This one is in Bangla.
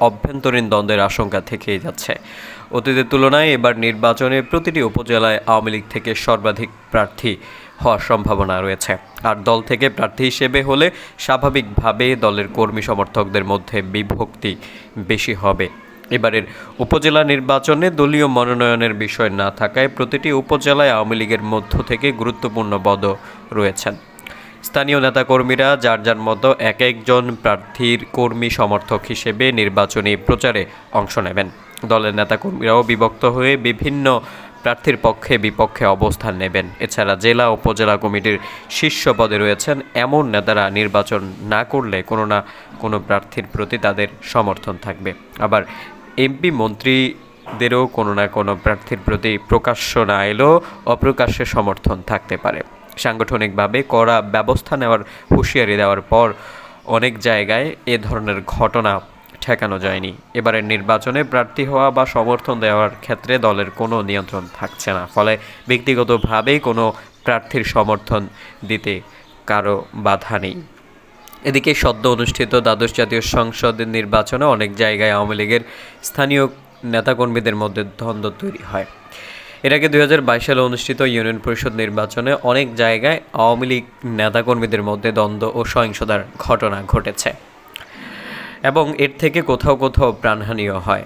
অভ্যন্তরীণ দ্বন্দ্বের আশঙ্কা থেকেই যাচ্ছে। অতীতের তুলনায় এবার নির্বাচনে প্রতিটি উপজেলায় আওয়ামী লীগ থেকে সর্বাধিক প্রার্থী হওয়ার সম্ভাবনা রয়েছে। আর দল থেকে প্রার্থী হিসেবে হলে স্বাভাবিকভাবে দলের কর্মী সমর্থকদের মধ্যে বিভক্তি বেশি হবে। এবারের উপজেলা নির্বাচনে দলীয় মনোনয়নের বিষয় না থাকায় প্রতিটি উপজেলায় আওয়ামী লীগের মধ্য থেকে গুরুত্বপূর্ণ পদ রয়েছেন। স্থানীয় নেতাকর্মীরা যার যার মতো এক একজন প্রার্থীর কর্মী সমর্থক হিসেবে নির্বাচনী প্রচারে অংশ নেবেন। দলের নেতাকর্মীরাও বিভক্ত হয়ে বিভিন্ন প্রার্থীর পক্ষে বিপক্ষে অবস্থান নেবেন। এছাড়া জেলা উপজেলা কমিটির শীর্ষ পদে রয়েছেন এমন নেতারা নির্বাচন না করলে কোনো না কোনো প্রার্থীর প্রতি তাদের সমর্থন থাকবে। আবার এমপি মন্ত্রীদেরও কোনো না কোনো প্রার্থীর প্রতি প্রকাশ্য না এলেও অপ্রকাশ্যে সমর্থন থাকতে পারে। সাংগঠনিকভাবে কড়া ব্যবস্থা নেওয়ার হুঁশিয়ারি দেওয়ার পর অনেক জায়গায় এ ধরনের ঘটনা ঠেকানো যায়নি। এবারের নির্বাচনে প্রার্থী হওয়া বা সমর্থন দেওয়ার ক্ষেত্রে দলের কোনো নিয়ন্ত্রণ থাকছে না। ফলে ব্যক্তিগতভাবেই কোনো প্রার্থীর সমর্থন দিতে কারও বাধা নেই। এদিকে সদ্য অনুষ্ঠিত দ্বাদশ জাতীয় সংসদের নির্বাচনে অনেক জায়গায় আওয়ামী লীগের স্থানীয় নেতাকর্মীদের মধ্যে দ্বন্দ্ব তৈরি হয়। এর আগে দুই হাজার বাইশ সালে অনুষ্ঠিত ইউনিয়ন পরিষদ নির্বাচনে অনেক জায়গায় আওয়ামী লীগ নেতাকর্মীদের মধ্যে দ্বন্দ্ব ও সহিংসতার ঘটনা ঘটেছে। এবং এর থেকে কোথাও কোথাও প্রাণহানিও হয়।